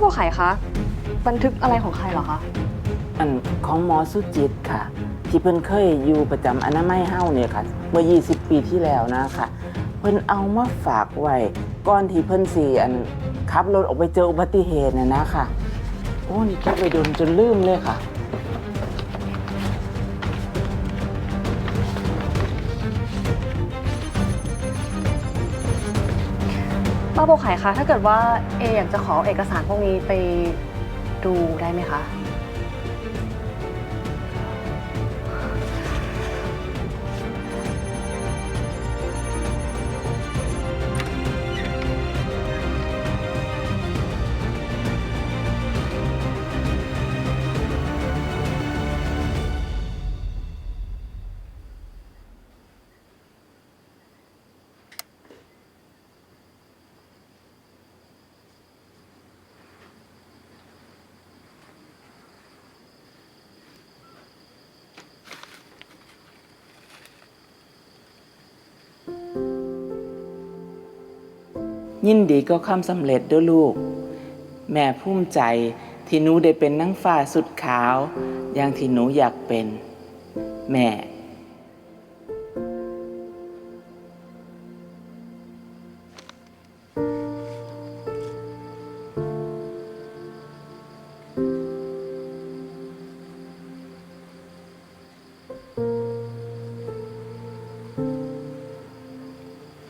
บัวไข่คะ บันทึกอะไรของใครเหรอคะ อันของหมอสุจิตค่ะ ที่เพิ่นเคยอยู่ประจำอนามัยเฮ้าเนี่ยค่ะ เมื่อ 20 ปีที่แล้วนะคะเพิ่นเอามาฝากไว้ก่อนที่เพิ่นสิอันขับรถออกไปเจออุบัติเหตุน่ะนะค่ะโอ้นี่เก็บไว้โดนจนลืมเลยค่ะ ป้าบัวไข่คะถ้าเกิดว่าเออยากจะขอเอกสารพวกนี้ไปดูได้ไหมคะ ยินดีก็ความสำเร็จด้วยลูก แม่ภูมิใจที่หนูได้เป็นนางฟ้าสุดขาว อย่างที่หนูอยากเป็น แม่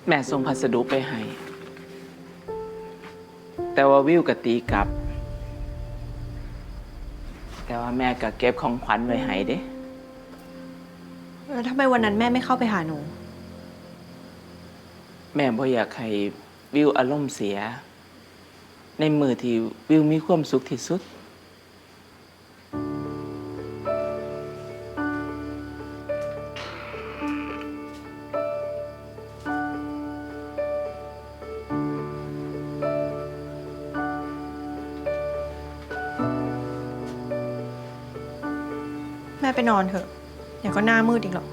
แม่ส่งพัสดุไปให้ แต่ว่าวิวกับตีกลับ แต่ว่าแม่ก็เก็บของขวัญไว้ให้เด้แล้วทำไมวันนั้นแม่ไม่เข้าไปหาหนู แม่บ่อยากให้วิวอารมณ์เสีย ในมือที่วิวมีความสุขที่สุด ม่ไปนอนเถอะเดี๋ยวก็หน้ามืดอีกหรอก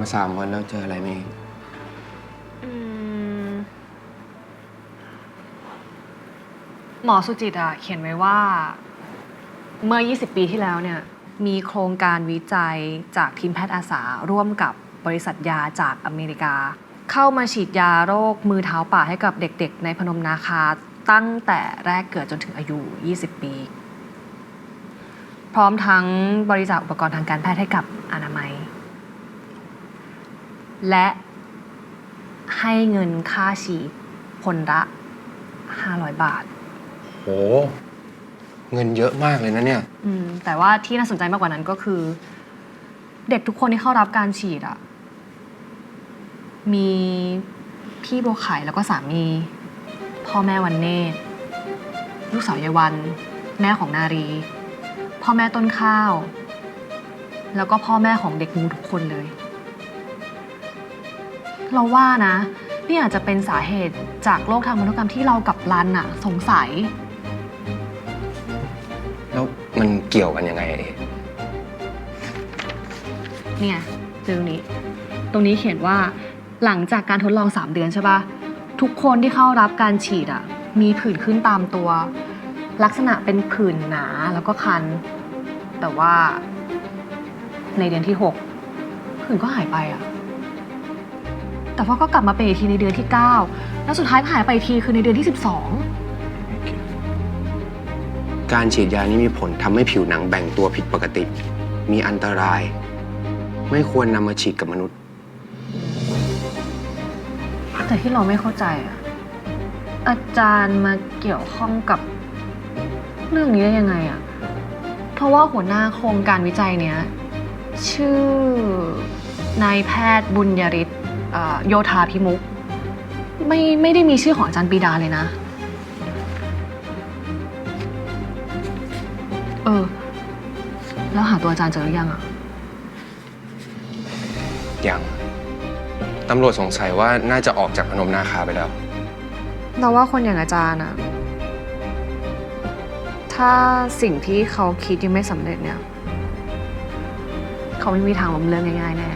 มาสามวันแล้วเจออะไรไหมอืมหมอสุจิตอะเขียนไว้ว่า เมื่อ 20 ปีที่แล้วเนี่ย มีโครงการวิจัยจากทีมแพทย์อาสาร่วมกับบริษัทยาจากอเมริกา เข้ามาฉีดยาโรคมือเท้าป่าให้กับเด็กๆ ในพนมนาคาตั้งแต่แรกเกิดจนถึงอายุ 20 ปี พร้อมทั้งบริจาคอุปกรณ์ทางการแพทย์ให้กับอนามัย และให้เงินค่าฉีดคนละ500 บาท โห เงินเยอะมากเลยนะเนี่ย อืมแต่ว่าที่น่าสนใจมากกว่านั้นก็คือ เด็กทุกคนที่เข้ารับการฉีดอะมีพี่บัวไข่แล้วก็สามี พ่อแม่วันเนตรลูกสาวยายวัน แม่ของนารี พ่อแม่ต้นข้าว แล้วก็พ่อแม่ของเด็กงูทุกคนเลย เราว่านะ นี่อาจจะเป็นสาเหตุจากโรคทางพันธุกรรมที่เรากับรันอะสงสัย แล้วมันเกี่ยวกันยังไงอะเอเนี่ยเจอตรงนี้ ตรงนี้เขียนว่าหลังจากการทดลอง 3 เดือนใช่ปะทุกคนที่เข้ารับการฉีดอะมีผื่นขึ้นตามตัว ลักษณะเป็นผื่นหนาแล้วก็คัน แต่ว่าในเดือนที่ 6 ผื่นก็หายไปอะ แต่ว่าก็กลับมาเป็นอีกทีในเดือนที่ 9 แล้วสุดท้ายก็หายไปอีกทีคือในเดือนที่ 12 การฉีดยานี้มีผลทำให้ผิวหนังแบ่งตัวผิดปกติ มีอันตราย ไม่ควรนำมาฉีดกับมนุษย์ แต่ที่เราไม่เข้าใจอะอาจารย์มาเกี่ยวข้องกับเรื่องนี้ได้ยังไงอะเพราะว่าหัวหน้าโครงการวิจัยเนี้ย ชื่อนายแพทย์บุญยริศ เอ่อโยธาพิมุกไม่ไม่ได้มีชื่อของอาจารย์ปรีดาเลยนะ เออ แล้วหาตัวอาจารย์เจอหรือยังอะยังตำรวจสงสัยว่าน่าจะออกจากพนมนาคาไปแล้ว เราว่าคนอย่างอาจารย์อะถ้าสิ่งที่เขาคิดยังไม่สำเร็จเนี่ย เขาไม่มีทางล้มเลิกง่ายๆแน่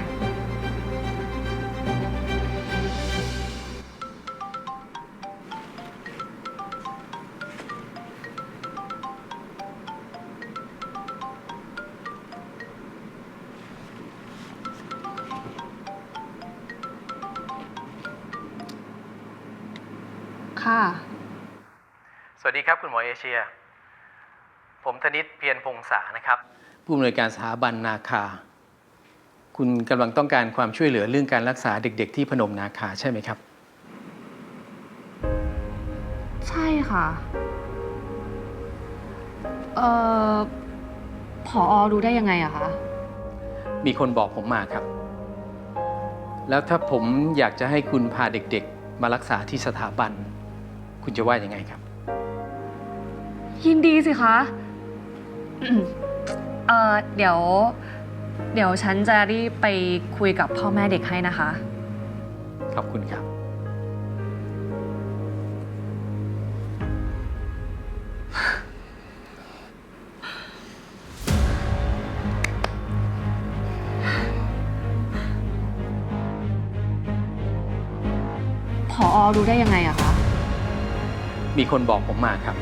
ค่ะ สวัสดีครับคุณหมอเอเชีย ผมธนิตเพียรพงษานะครับ ผู้อำนวยการสถาบันนาคา คุณกำลังต้องการความช่วยเหลือเรื่องการรักษาเด็ก ๆ ที่พนมนาคาใช่ไหมครับ ใช่ค่ะ เอ่อผออรู้ได้ยังไงอะคะมีคนบอกผมมาครับ แล้วถ้าผมอยากจะให้คุณพาเด็กๆ มารักษาที่สถาบัน คุณจะว่ายังไงครับ ยินดีสิคะเอ่อเดี๋ยว เดี๋ยวฉันจะรีบไปคุยกับพ่อแม่เด็กให้นะคะ ขอบคุณครับ ผออรู้ได้ยังไงอะคะ มีคนบอกผมมาครับ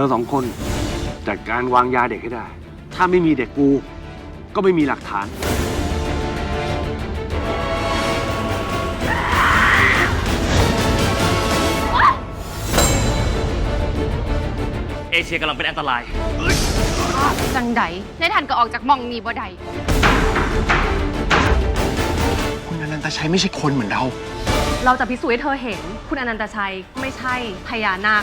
อสองคนจัดการวางยาเด็กให้ได้ ถ้าไม่มีเด็กกู ก็ไม่มีหลักฐาน เอเชียกำลังเป็นอันตราย จังใดในทันก็ออกจากหมองนี้บ่ได้คุณอนันตชัยไม่ใช่คนเหมือนเรา เราจะพิสูจน์ให้เธอเห็น คุณอนันตชัยไม่ใช่พญานาค